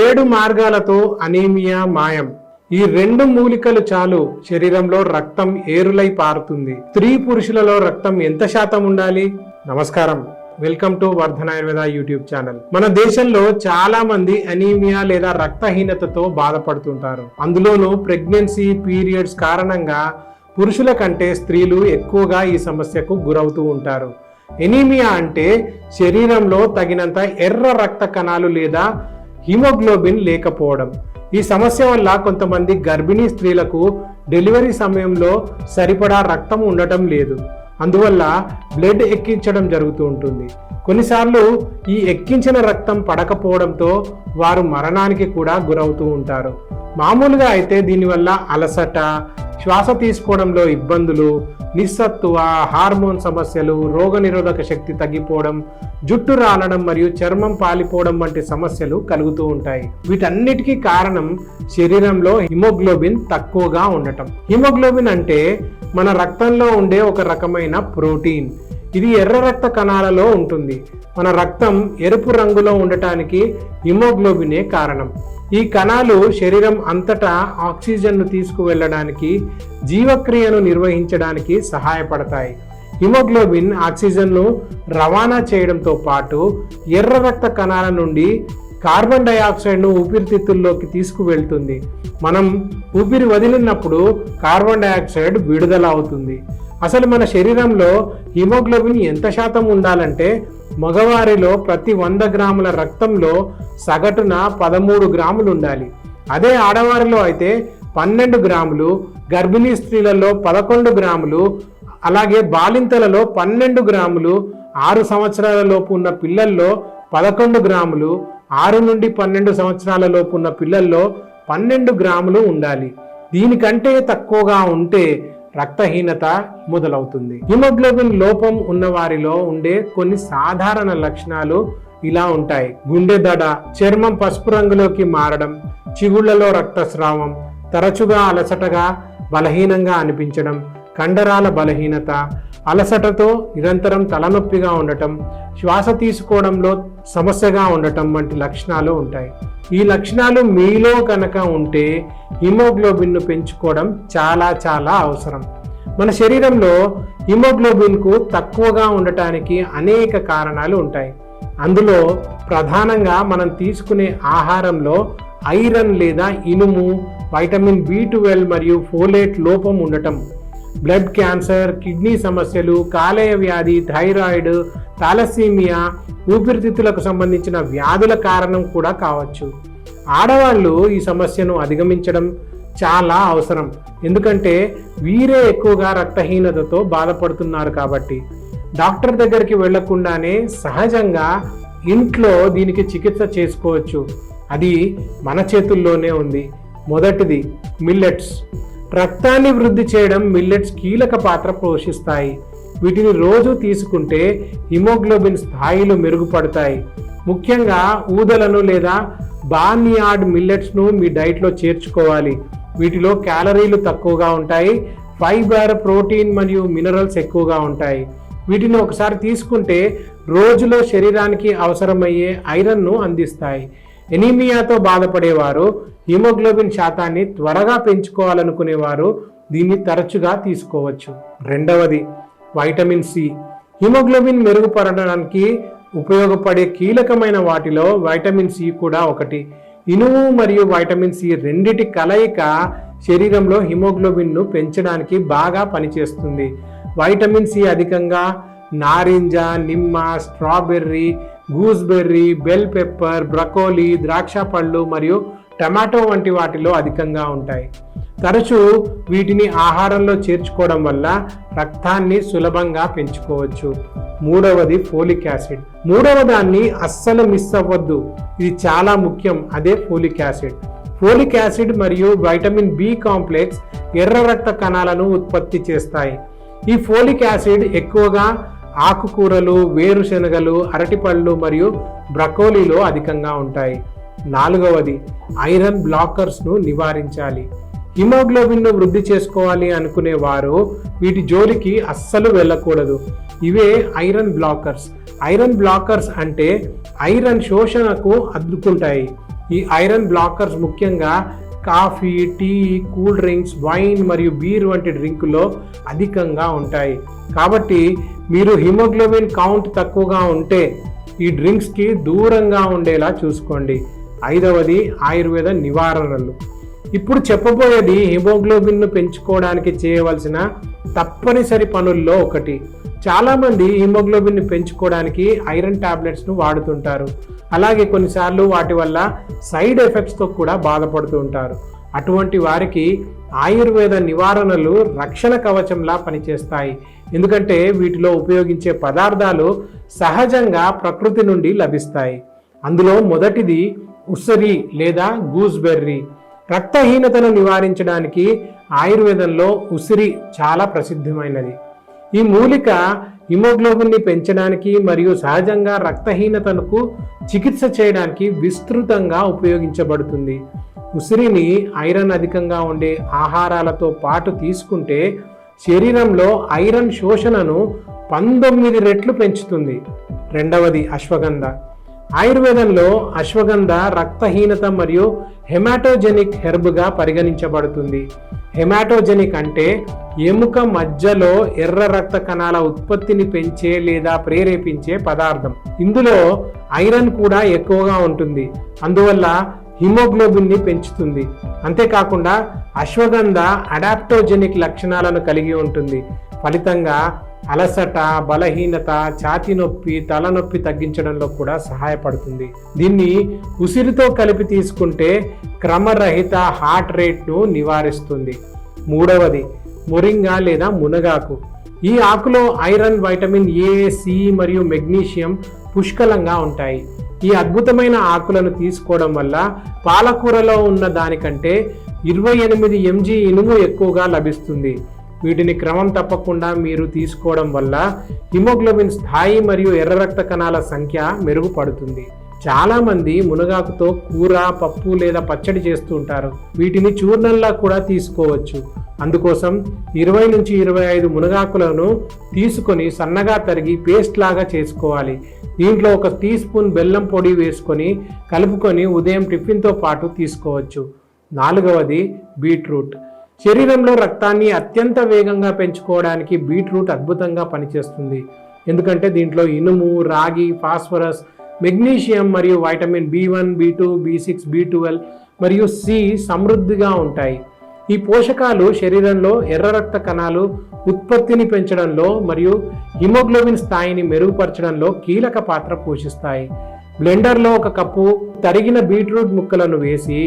ఏడు మార్గాలతో అనీమియా మాయం. ఈ రెండు మూలికలు చాలు శరీరంలో రక్తం ఏరులై పారుతుంది. స్త్రీ పురుషులలో రక్తం ఎంత శాతం ఉండాలి? నమస్కారం. Welcome to Vardhana Ayurveda YouTube channel. మన దేశంలో చాలా మంది అనీమియా లేదా రక్తహీనతతో బాధపడుతుంటారు. అందులోనూ ప్రెగ్నెన్సీ పీరియడ్స్ కారణంగా పురుషుల కంటే స్త్రీలు ఎక్కువగా ఈ సమస్యకు గురవుతూ ఉంటారు. ఎనీమియా అంటే శరీరంలో తగినంత ఎర్ర రక్త కణాలు లేదా హిమోగ్లోబిన్ లేకపోవడం. ఈ సమస్య వల్ల కొంతమంది గర్భిణీ స్త్రీలకు డెలివరీ సమయంలో సరిపడా రక్తం ఉండటం లేదు. అందువల్ల బ్లడ్ ఎక్కించడం జరుగుతూ ఉంటుంది. కొన్నిసార్లు ఈ ఎక్కించిన రక్తం పడకపోవడంతో వారు మరణానికి కూడా గురవుతూ ఉంటారు. మామూలుగా అయితే దీనివల్ల అలసట శ్వాస తీసుకోవడంలో ఇబ్బందులు నిస్సత్తువ హార్మోన్ సమస్యలు రోగనిరోధక శక్తి తగ్గిపోవడం జుట్టు రాలడం మరియు చర్మం పాలిపోవడం వంటి సమస్యలు కలుగుతూ ఉంటాయి. వీటన్నిటికీ కారణం శరీరంలో హిమోగ్లోబిన్ తక్కువగా ఉండటం. హిమోగ్లోబిన్ అంటే మన రక్తంలో ఉండే ఒక రకమైన ప్రోటీన్. ఇది ఎర్ర రక్త కణాలలో ఉంటుంది. మన రక్తం ఎరుపు రంగులో ఉండటానికి హిమోగ్లోబినే కారణం. ఈ కణాలు శరీరం అంతటా ఆక్సిజన్ను తీసుకువెళ్ళడానికి జీవక్రియను నిర్వహించడానికి సహాయపడతాయి. హిమోగ్లోబిన్ ఆక్సిజన్ను రవాణా చేయడంతో పాటు ఎర్ర రక్త కణాల నుండి కార్బన్ డైఆక్సైడ్ను ఊపిరితిత్తుల్లోకి తీసుకువెళ్తుంది. మనం ఊపిరి వదిలినప్పుడు కార్బన్ డైఆక్సైడ్ విడుదల అవుతుంది అసలు మన శరీరంలో హిమోగ్లోబిన్ ఎంత శాతం ఉండాలంటే మగవారిలో ప్రతి వంద గ్రాముల రక్తంలో సగటున పదమూడు గ్రాములు ఉండాలి. అదే ఆడవారిలో అయితే పన్నెండు గ్రాములు గర్భిణీ స్త్రీలలో పదకొండు గ్రాములు అలాగే బాలింతలలో పన్నెండు గ్రాములు ఆరు సంవత్సరాల లోపు ఉన్న పిల్లల్లో పదకొండు గ్రాములు ఆరు నుండి పన్నెండు సంవత్సరాల లోపు ఉన్న పిల్లల్లో పన్నెండు గ్రాములు ఉండాలి. దీనికంటే తక్కువగా ఉంటే రక్తహీనత మొదలవుతుంది. హిమోగ్లోబిన్ లోపం ఉన్న వారిలో ఉండే కొన్ని సాధారణ లక్షణాలు ఇలా ఉంటాయి. గుండె దడ చర్మం పసుపు రంగులోకి మారడం చిగుళ్ళలో రక్తస్రావం తరచుగా అలసటగా బలహీనంగా అనిపించడం కండరాల బలహీనత అలసటతో నిరంతరం తలనొప్పిగా ఉండటం శ్వాస తీసుకోవడంలో సమస్యగా ఉండటం వంటి లక్షణాలు ఉంటాయి. ఈ లక్షణాలు మీలో కనుక ఉంటే హిమోగ్లోబిన్ను పెంచుకోవడం చాలా చాలా అవసరం. మన శరీరంలో హిమోగ్లోబిన్కు తక్కువగా ఉండటానికి అనేక కారణాలు ఉంటాయి. అందులో ప్రధానంగా మనం తీసుకునే ఆహారంలో ఐరన్ లేదా ఇనుము వైటమిన్ బి ట్వెల్వ్ మరియు ఫోలేట్ లోపం ఉండటం బ్లడ్ క్యాన్సర్ కిడ్నీ సమస్యలు కాలేయ వ్యాధి థైరాయిడ్ థాలసీమియా ఊపిరితిత్తులకు సంబంధించిన వ్యాధుల కారణం కూడా కావచ్చు. ఆడవాళ్ళు ఈ సమస్యను అధిగమించడం చాలా అవసరం. ఎందుకంటే వీరే ఎక్కువగా రక్తహీనతతో బాధపడుతున్నారు కాబట్టి. డాక్టర్ దగ్గరికి వెళ్ళకుండానే సహజంగా ఇంట్లో దీనికి చికిత్స చేసుకోవచ్చు. అది మన చేతుల్లోనే ఉంది. మొదటిది మిల్లెట్స్. రక్తాన్ని వృద్ధి చేయడం మిల్లెట్స్ కీలక పాత్ర పోషిస్తాయి. వీటిని రోజు తీసుకుంటే హిమోగ్లోబిన్ స్థాయిలు మెరుగుపడతాయి. ముఖ్యంగా ఊదలను లేదా బార్నియార్డ్ మిల్లెట్స్ను మీ డైట్లో చేర్చుకోవాలి. వీటిలో క్యాలరీలు తక్కువగా ఉంటాయి ఫైబర్ ప్రోటీన్ మరియు మినరల్స్ ఎక్కువగా ఉంటాయి. వీటిని ఒకసారి తీసుకుంటే రోజులో శరీరానికి అవసరమయ్యే ఐరన్ను అందిస్తాయి. ఎనీమియాతో బాధపడేవారు హిమోగ్లోబిన్ శాతాన్ని త్వరగా పెంచుకోవాలనుకునేవారు దీన్ని తరచుగా తీసుకోవచ్చు. రెండవది వైటమిన్ సి. హిమోగ్లోబిన్ మెరుగుపడడానికి ఉపయోగపడే కీలకమైన వాటిలో వైటమిన్ సి కూడా ఒకటి. ఇనుము మరియు వైటమిన్ సి రెండిటి కలయిక శరీరంలో హిమోగ్లోబిన్ను పెంచడానికి బాగా పనిచేస్తుంది. వైటమిన్ సి అధికంగా నారింజ నిమ్మ strawberry gooseberry bell pepper broccoli ద్రాక్ష పళ్ళు మరియు టమాటో వంటి వాటిలో అధికంగా ఉంటాయి. తరచూ వీటిని ఆహారంలో చేర్చుకోవడం వల్ల రక్తాన్ని సులభంగా పెంచుకోవచ్చు. మూడవది ఫోలిక్ యాసిడ్. మూడవ దాన్ని అస్సలు మిస్ అవ్వద్దు. ఇది చాలా ముఖ్యం. అదే ఫోలిక్ యాసిడ్. ఫోలిక్ యాసిడ్ మరియు వైటమిన్ బి కాంప్లెక్స్ ఎర్ర రక్త కణాలను ఉత్పత్తి చేస్తాయి. ఈ ఫోలిక్ యాసిడ్ ఎక్కువగా ఆకుకూరలు వేరుశనగలు అరటిపళ్ళు మరియు బ్రకోలీలో అధికంగా ఉంటాయి. నాలుగవది ఐరన్ బ్లాకర్స్ను నివారించాలి. హిమోగ్లోబిన్ను వృద్ధి చేసుకోవాలి అనుకునే వారు వీటి జోలికి అస్సలు వెళ్ళకూడదు. ఇవే ఐరన్ బ్లాకర్స్. ఐరన్ బ్లాకర్స్ అంటే ఐరన్ శోషణకు అద్దుకుంటాయి ఈ ఐరన్ బ్లాకర్స్ ముఖ్యంగా coffee tea cool drinks wine మరియు బీర్ వంటి డ్రింకులో అధికంగా ఉంటాయి. కాబట్టి మీరు హిమోగ్లోబిన్ కౌంట్ తక్కువగా ఉంటే ఈ డ్రింక్స్కి దూరంగా ఉండేలా చూసుకోండి. ఐదవది ఆయుర్వేద నివారణలు. ఇప్పుడు చెప్పబోయేది హిమోగ్లోబిన్ను పెంచుకోవడానికి చేయవలసిన తప్పనిసరి పనుల్లో ఒకటి. చాలామంది హిమోగ్లోబిన్ని పెంచుకోవడానికి ఐరన్ టాబ్లెట్స్ను వాడుతుంటారు. అలాగే కొన్నిసార్లు వాటి వల్ల సైడ్ ఎఫెక్ట్స్తో కూడా బాధపడుతూ ఉంటారు. అటువంటి వారికి ఆయుర్వేద నివారణలు రక్షణ కవచంలా పనిచేస్తాయి. ఎందుకంటే వీటిలో ఉపయోగించే పదార్థాలు సహజంగా ప్రకృతి నుండి లభిస్తాయి. అందులో మొదటిది ఉసరి లేదా గూస్బెర్రీ. రక్తహీనతను నివారించడానికి ఆయుర్వేదంలో ఉసిరి చాలా ప్రసిద్ధమైనది. ఈ మూలిక హిమోగ్లోబిన్ని పెంచడానికి మరియు సహజంగా రక్తహీనతకు చికిత్స చేయడానికి విస్తృతంగా ఉపయోగించబడుతుంది. ఉసిరిని ఐరన్ అధికంగా ఉండే ఆహారాలతో పాటు తీసుకుంటే శరీరంలో ఐరన్ శోషణను పంతొమ్మిది రెట్లు పెంచుతుంది. రెండవది అశ్వగంధ. ఆయుర్వేదంలో అశ్వగంధ రక్తహీనత మరియు హెమాటోజెనిక్ హెర్బ్గా పరిగణించబడుతుంది. హెమాటోజెనిక్ అంటే ఎముక మధ్యలో ఎర్ర రక్త కణాల ఉత్పత్తిని పెంచే లేదా ప్రేరేపించే పదార్థం. ఇందులో ఐరన్ కూడా ఎక్కువగా ఉంటుంది. అందువల్ల హిమోగ్లోబిన్ని పెంచుతుంది. అంతేకాకుండా అశ్వగంధ అడాప్టోజెనిక్ లక్షణాలను కలిగి ఉంటుంది. ఫలితంగా అలసట బలహీనత ఛాతీ నొప్పి తలనొప్పి తగ్గించడంలో కూడా సహాయపడుతుంది. దీన్ని ఉసిరితో కలిపి తీసుకుంటే క్రమరహిత హార్ట్ రేట్ను నివారిస్తుంది. మూడవది మొరింగా లేదా మునగాకు. ఈ ఆకులో ఐరన్ వైటమిన్ ఏ సి మరియు మెగ్నీషియం పుష్కలంగా ఉంటాయి. ఈ అద్భుతమైన ఆకులను తీసుకోవడం వల్ల పాలకూరలో ఉన్న దానికంటే ఇరవై ఎనిమిది ఎంజీ ఇనుము ఎక్కువగా లభిస్తుంది. వీటిని క్రమం తప్పకుండా మీరు తీసుకోవడం వల్ల హిమోగ్లోబిన్ స్థాయి మరియు ఎర్ర రక్త కణాల సంఖ్య మెరుగుపడుతుంది. చాలామంది మునగాకుతో కూర పప్పు లేదా పచ్చడి చేస్తూ ఉంటారు. వీటిని చూర్ణంలా కూడా తీసుకోవచ్చు. అందుకోసం ఇరవై నుంచి ఇరవై ఐదు మునగాకులను తీసుకొని సన్నగా తరిగి పేస్ట్ లాగా చేసుకోవాలి. దీంట్లో ఒక టీ స్పూన్ బెల్లం పొడి వేసుకొని కలుపుకొని ఉదయం టిఫిన్తో పాటు తీసుకోవచ్చు. నాలుగవది బీట్రూట్. శరీరంలో రక్తాన్ని అత్యంత వేగంగా పెంచుకోవడానికి బీట్రూట్ అద్భుతంగా పనిచేస్తుంది. ఎందుకంటే దీంట్లో ఇనుము రాగి ఫాస్ఫరస్ మెగ్నీషియం మరియు vitamin B one B two B six B twelve మరియు సి సమృద్ధిగా ఉంటాయి. ఈ పోషకాలు శరీరంలో ఎర్ర రక్త కణాలు ఉత్పత్తిని పెంచడంలో మరియు హిమోగ్లోబిన్ స్థాయిని మెరుగుపరచడంలో కీలక పాత్ర పోషిస్తాయి. బ్లెండర్లో ఒక కప్పు తరిగిన బీట్రూట్ ముక్కలను వేసి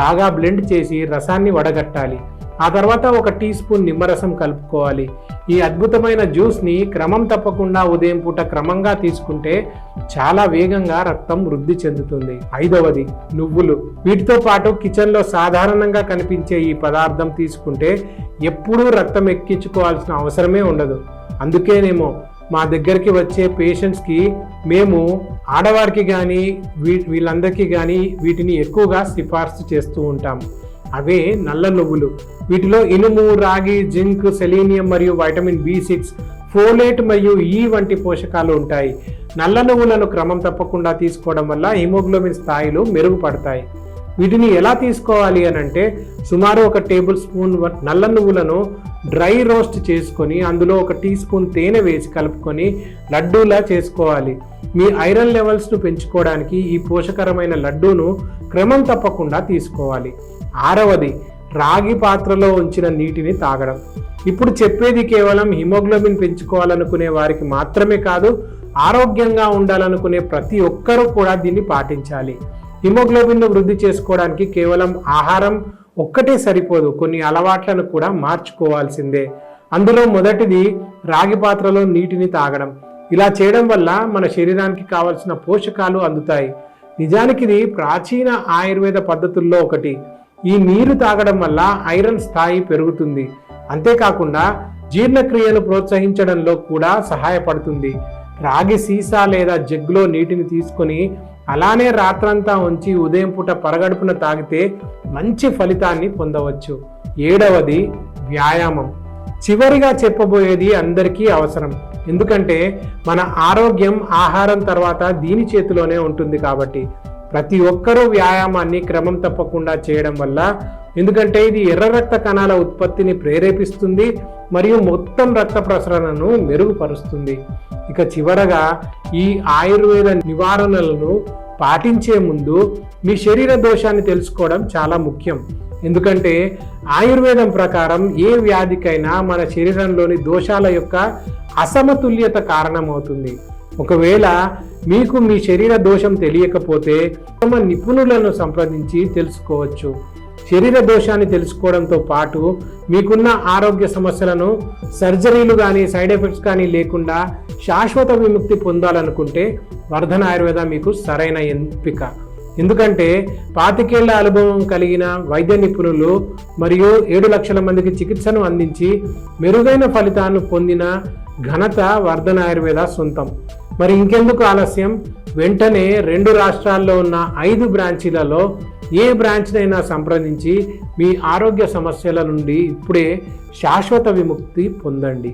బాగా బ్లెండ్ చేసి రసాన్ని వడగట్టాలి. ఆ తర్వాత ఒక టీ స్పూన్ నిమ్మరసం కలుపుకోవాలి. ఈ అద్భుతమైన జ్యూస్ని క్రమం తప్పకుండా ఉదయం పూట క్రమంగా తీసుకుంటే చాలా వేగంగా రక్తం వృద్ధి చెందుతుంది. ఐదవది నువ్వులు. వీటితో పాటు కిచెన్లో సాధారణంగా కనిపించే ఈ పదార్థం తీసుకుంటే ఎప్పుడూ రక్తం ఎక్కించుకోవాల్సిన అవసరమే ఉండదు. అందుకేనేమో మా దగ్గరికి వచ్చే పేషెంట్స్కి మేము ఆడవారికి కానీ వీ వీళ్ళందరికీ కానీ వీటిని ఎక్కువగా సిఫార్సు చేస్తూ ఉంటాం. అవే నల్ల నువ్వులు. వీటిలో ఇనుము రాగి జింక్ సెలీనియం మరియు వైటమిన్ బి సిక్స్ ఫోలేట్ మరియు ఈ వంటి పోషకాలు ఉంటాయి. నల్ల నువ్వులను క్రమం తప్పకుండా తీసుకోవడం వల్ల హిమోగ్లోబిన్ స్థాయిలు మెరుగుపడతాయి. వీటిని ఎలా తీసుకోవాలి అని అంటే సుమారు ఒక టేబుల్ స్పూన్ నల్ల నువ్వులను డ్రై రోస్ట్ చేసుకొని అందులో ఒక టీ స్పూన్ తేనె వేసి కలుపుకొని లడ్డూలా చేసుకోవాలి. మీ ఐరన్ లెవెల్స్ను పెంచుకోవడానికి ఈ పోషకరమైన లడ్డూను క్రమం తప్పకుండా తీసుకోవాలి. ఆరవది రాగి పాత్రలో ఉంచిన నీటిని తాగడం. ఇప్పుడు చెప్పేది కేవలం హిమోగ్లోబిన్ పెంచుకోవాలనుకునే వారికి మాత్రమే కాదు ఆరోగ్యంగా ఉండాలనుకునే ప్రతి ఒక్కరూ కూడా దీన్ని పాటించాలి. హిమోగ్లోబిన్ను వృద్ధి చేసుకోవడానికి కేవలం ఆహారం ఒక్కటే సరిపోదు కొన్ని అలవాట్లను కూడా మార్చుకోవాల్సిందే. అందులో మొదటిది రాగి పాత్రలో నీటిని తాగడం. ఇలా చేయడం వల్ల మన శరీరానికి కావలసిన పోషకాలు అందుతాయి. నిజానికి ఇది ప్రాచీన ఆయుర్వేద పద్ధతుల్లో ఒకటి. ఈ నీరు తాగడం వల్ల ఐరన్ స్థాయి పెరుగుతుంది. అంతేకాకుండా జీర్ణక్రియను ప్రోత్సహించడంలో కూడా సహాయపడుతుంది. రాగి సీసా లేదా జగ్గులో నీటిని తీసుకొని అలానే రాత్రంతా ఉంచి ఉదయం పూట పరగడుపున తాగితే మంచి ఫలితాన్ని పొందవచ్చు. ఏడవది వ్యాయామం. చివరిగా చెప్పబోయేది అందరికీ అవసరం. ఎందుకంటే మన ఆరోగ్యం ఆహారం తర్వాత దీని చేతిలోనే ఉంటుంది కాబట్టి. ప్రతి ఒక్కరూ వ్యాయామాన్ని క్రమం తప్పకుండా చేయడం వల్ల ఎందుకంటే ఇది ఎర్ర రక్త కణాల ఉత్పత్తిని ప్రేరేపిస్తుంది మరియు మొత్తం రక్త ప్రసరణను మెరుగుపరుస్తుంది. ఇక చివరగా ఈ ఆయుర్వేద నివారణలను పాటించే ముందు మీ శరీర దోషాన్ని తెలుసుకోవడం చాలా ముఖ్యం. ఎందుకంటే ఆయుర్వేదం ప్రకారం ఏ వ్యాధికైనా మన శరీరంలోని దోషాల యొక్క అసమతుల్యత కారణమవుతుంది. ఒకవేళ మీకు మీ శరీర దోషం తెలియకపోతే తమ నిపుణులను సంప్రదించి తెలుసుకోవచ్చు. శరీర దోషాన్ని తెలుసుకోవడంతో పాటు మీకున్న ఆరోగ్య సమస్యలను సర్జరీలు కానీ సైడ్ ఎఫెక్ట్స్ కానీ లేకుండా శాశ్వత విముక్తి పొందాలనుకుంటే వర్ధన ఆయుర్వేద మీకు సరైన ఎంపిక. ఎందుకంటే పాతికేళ్ళ అనుభవం కలిగిన వైద్య నిపుణులు మరియు ఏడు లక్షల మందికి చికిత్సను అందించి మెరుగైన ఫలితాలను పొందిన ఘనత వర్ధన ఆయుర్వేద సొంతం. మరి ఇంకెందుకు ఆలస్యం? వెంటనే రెండు రాష్ట్రాల్లో ఉన్న ఐదు బ్రాంచీలలో ఏ బ్రాంచ్నైనా సంప్రదించి మీ ఆరోగ్య సమస్యల నుండి ఇప్పుడే శాశ్వత విముక్తి పొందండి.